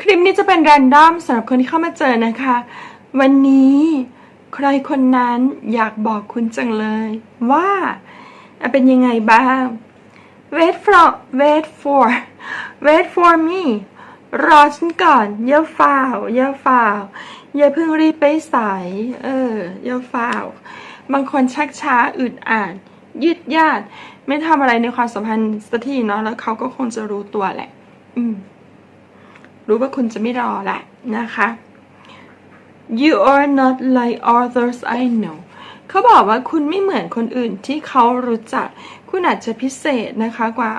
คลิปนี้จะเป็นแรนดอมสำหรับคนที่เข้ามาเจอนะคะ วันนี้ใครคนนั้นอยากบอกคุณจังเลย ว่า เป็นยังไงบ้าง wait for wait for wait for me รอฉันก่อนอย่าฝ่าวอย่าฝ่าวอย่าเพิ่งรีบไปสายเอออย่าฝ่าวบางคนชักช้าอึดอัดยืดยาด ไม่ทำอะไรในความสัมพันธ์สักทีเนาะแล้วเขาก็คงจะรู้ตัวแหละ อืม รู้ว่าคุณจะไม่รอแหละนะคะ you are not like others I know เขาบอกว่าคุณไม่เหมือนคนอื่นที่เขารู้จัก คุณอาจจะพิเศษนะคะกว่า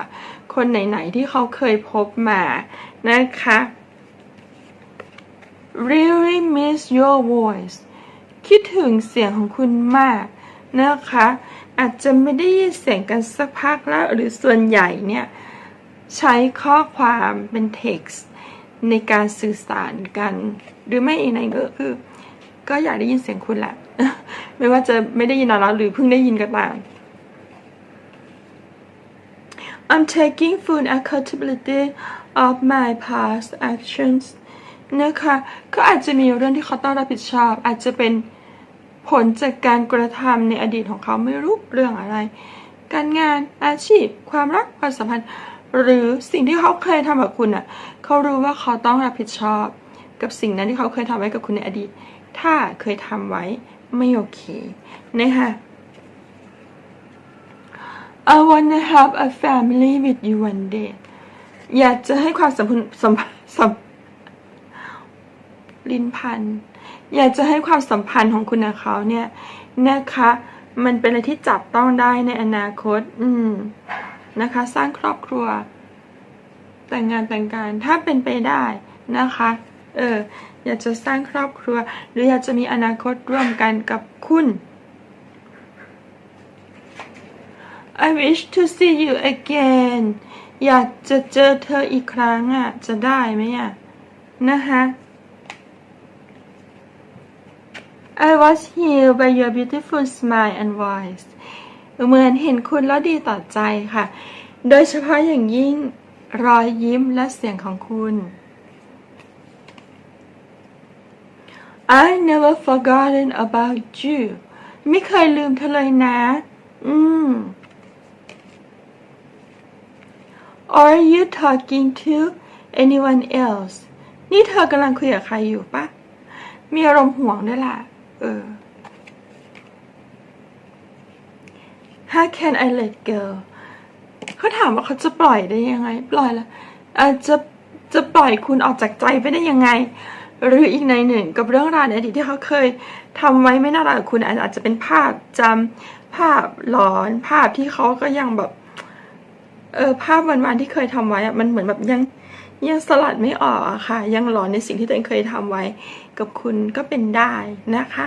คนไหน ๆ ที่เขาเคยพบมานะคะ really miss your voice คิดถึงเสียงของคุณมากนะคะ อาจจะไม่ได้ยินเสียงกันสักพักแล้ว หรือส่วนใหญ่เนี่ย ใช้ข้อความเป็น text ในการสื่อสารกัน หรือไม่อีกในก็คือ ก็อยากได้ยินเสียงคุณแหละ ไม่ว่าจะไม่ได้ยินนานแล้วหรือเพิ่งได้ยินก็ตาม I'm taking full accountability of my past actions นะคะก็อาจจะมีเรื่องที่เขาต้องรับผิดชอบ อาจจะเป็นผลจากการกระทำในอดีตของเขาไม่รู้เรื่องอะไร การงานอาชีพ ความรักความสัมพันธ์ หรือสิ่งที่เขาเคยทำกับคุณอะเขารู้ว่าเขาต้องรับผิดชอบ กับสิ่งนั้นที่เขาเคยทำไว้กับคุณในอดีต ถ้าเคยทำไว้ไม่โอเคนะคะ I wanna have a family with you one day อยากจะให้ความสัมพันธ์สัมสัมลินพัน อยากจะให้ความสัมพันธ์ของคุณกับเขาเนี่ยนะคะ มันเป็นอะไรที่จับต้องได้ในอนาคต อืม นะคะ สร้างครอบครัว แต่งงานแต่งการถ้าเป็นไปได้นะคะ เอออยากจะสร้างครอบครัว หรืออยากจะมีอนาคตร่วมกันกับคุณ I wish to see you again อยากจะเจอเธออีกครั้งอะ จะได้ไหมอะ นะคะ I was healed by your beautiful smile and voice เหมือนเห็นคุณแล้วดีต่อใจค่ะ โดยเฉพาะอย่างยิ่งรอยยิ้มและเสียงของคุณ I never forgotten about you ไม่เคยลืมเธอเลยนะ อืม Are you talking to anyone else นี่เธอกำลังคุยกับใครอยู่ปะ มีอารมณ์ห่วงด้วยล่ะ เออ How can I let go เขาถามว่าเขาจะปล่อยได้ยังไง ปล่อยแล้วอาจจะจะปล่อยคุณออกจากใจไปได้ยังไง หรืออีกในหนึ่งกับเรื่องราวในอดีตที่เขาเคยทำไว้ไม่น่ารักกับคุณอาจจะเป็นภาพจำภาพหลอนภาพที่เขาก็ยังแบบเออภาพวันๆที่เคยทำไว้อะมันเหมือนแบบยังยังสลัดไม่ออกอะค่ะ ยังหลอนในสิ่งที่ตัวเองเคยทำไว้ กับคุณก็เป็นได้นะคะ